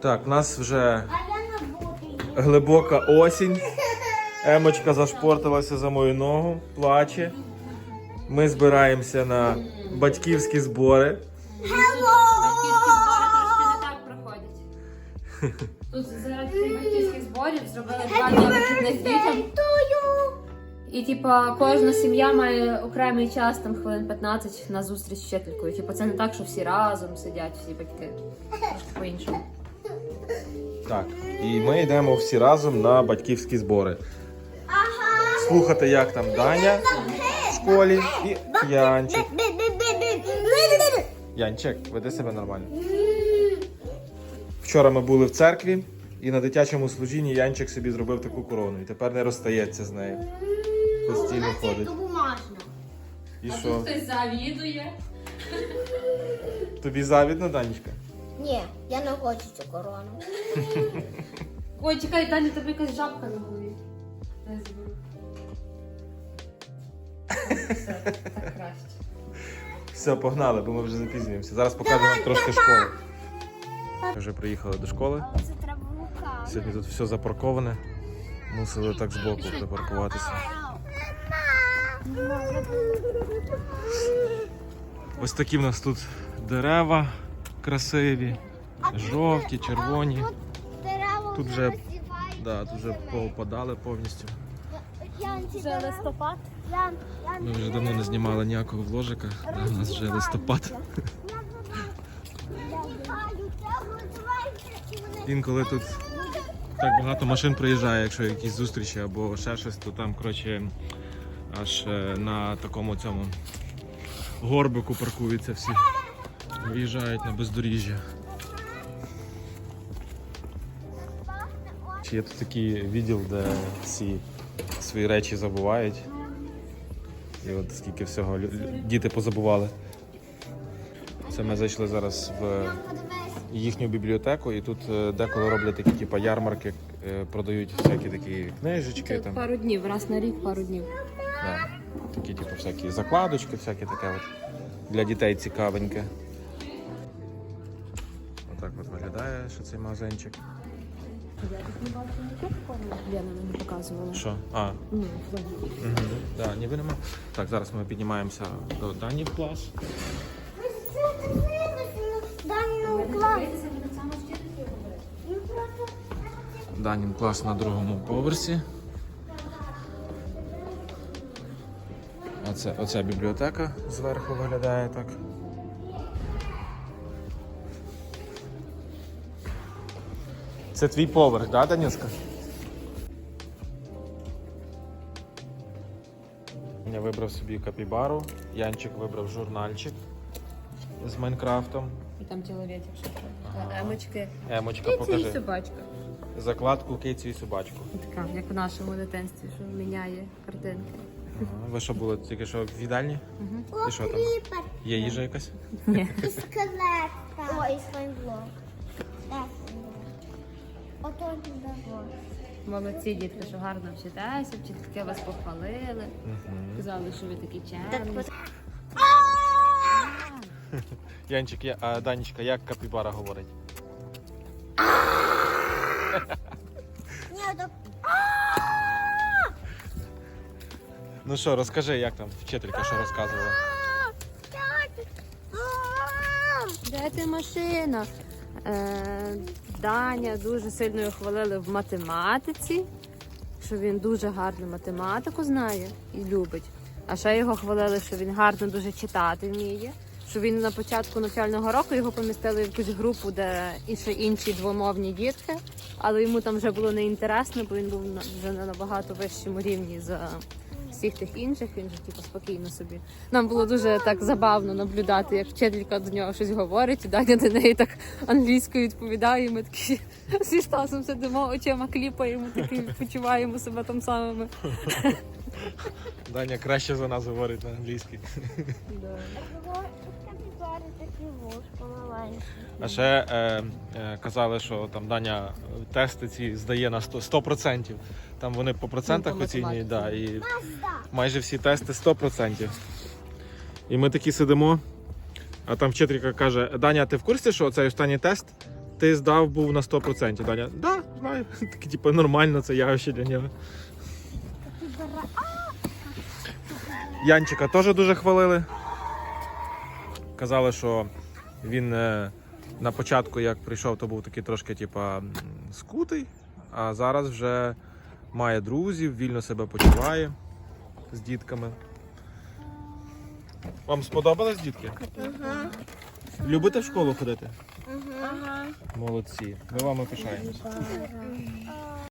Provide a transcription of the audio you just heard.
Так, у нас вже глибока осінь. Емочка зашпортилася за мою ногу, плаче. Ми збираємося на батьківські збори. Батьківські збори трошки не так проходять. Тут заради цих батьківських зборів зробили два дні вихідних дітям. І типа кожна сім'я має окремий час, там хвилин 15 на зустріч з вчителькою. Типа це не так, що всі разом сидять, всі батьки. Трошки по-іншому. Так, і ми йдемо всі разом на батьківські збори. Слухати, як там Даня в школі і Янчик. Янчик, веди себе нормально. Вчора ми були в церкві, і на дитячому служінні Янчик собі зробив таку корону. І тепер не розстається з нею. Постійно ходить. І що? хтось завідує. Тобі завідно, Данечка? Ні, я не хочу цю корону. Ой, чекай, Дані, тобі якась жабка на голові. Дай. Все, так краще. Все, погнали, бо ми вже запізнюємося. Зараз покажемо вам трошки школи. Ми вже приїхали до школи. Це треба руками. Сьогодні тут все запарковане. Мусили так збоку припаркуватися. Ось такі в нас тут дерева красиві, жовті, червоні. Тут вже, да, тут вже повпадали повністю. Вже листопад. Ми вже давно не знімали ніякого вложика. У нас вже листопад. Інколи тут так багато машин приїжджає, якщо якісь зустрічі або ще щось, то там, коротше, аж е, на такому цьому горбику паркуються всі. Виїжджають на бездоріжжя. Чи є тут такий відділ, де всі свої речі забувають. І от скільки всього діти позабували. Це ми зайшли зараз в їхню бібліотеку, і тут е, деколи роблять такі типу, ярмарки, е, продають всякі такі книжечки, Це там, пару днів, раз на рік, пару днів. да, такі типу, всякі закладочки, всяке таке от, для дітей цікавеньке. Отак от виглядає, що цей магазинчик. Я тут не бачу нікого, Лена мені показувала. Що? А, Ну, угу. да, ніби нема. Так, зараз ми піднімаємося до Дані в клас. Данін клас на другому поверсі. Оце, оця бібліотека зверху виглядає так. Це твій поверх, да, Данюшка? Я вибрав собі капібару, Янчик вибрав журнальчик з Майнкрафтом. І там чоловічок ще. Ага. Емочки. Емочка, Кицю і собачка. Закладку, кицю і собачку. Така, як в нашому дитинстві, що міняє картинки. Ага. Ви що були тільки що в їдальні? І що там? Є їжа якась? Ні. І скелетка. О, і слаймблок. Молодці дітки, що гарно вчитеся, вчительки вас похвалили. Казали, що ви такі чемні. Янчик, я, а Данечка, як капібара говорить? Ні, Ну що, розкажи, як там вчителька що розказувала? Де ти машина? Е, Даня дуже сильно його хвалили в математиці, що він дуже гарно математику знає і любить. А ще його хвалили, що він гарно дуже читати вміє. Що він на початку навчального року його помістили в якусь групу, де ще інші двомовні дітки, але йому там вже було неінтересно, бо він був вже на набагато вищому рівні за всіх тих інших. Він же типу спокійно собі. Нам було дуже так забавно наблюдати, як вчителька до нього щось говорить, і Даня до неї так англійською відповідає. і Ми такі зі Стасом сидимо, очима кліпаємо, такі почуваємо себе там самими. Даня краще за нас говорить на англійській. такі. А ще е, е, казали, що там Даня тести ці здає на 100%. 100%. Там вони по процентах Ну, оцінюють, да, і майже всі тести 100%. І ми такі сидимо, а там вчителька каже: Даня, ти в курсі, що цей останній тест ти здав був на 100%, Даня. Да, знаю. Таке, типу, нормально це явище для нього. Янчика теж дуже хвалили. Казали, що він е, на початку, як прийшов, то був такий трошки, типа, скутий, а зараз вже має друзів, вільно себе почуває з дітками. Вам сподобались дітки? Ага. Любите в школу ходити? Ага. Молодці. Ми вами пишаємося. Ага.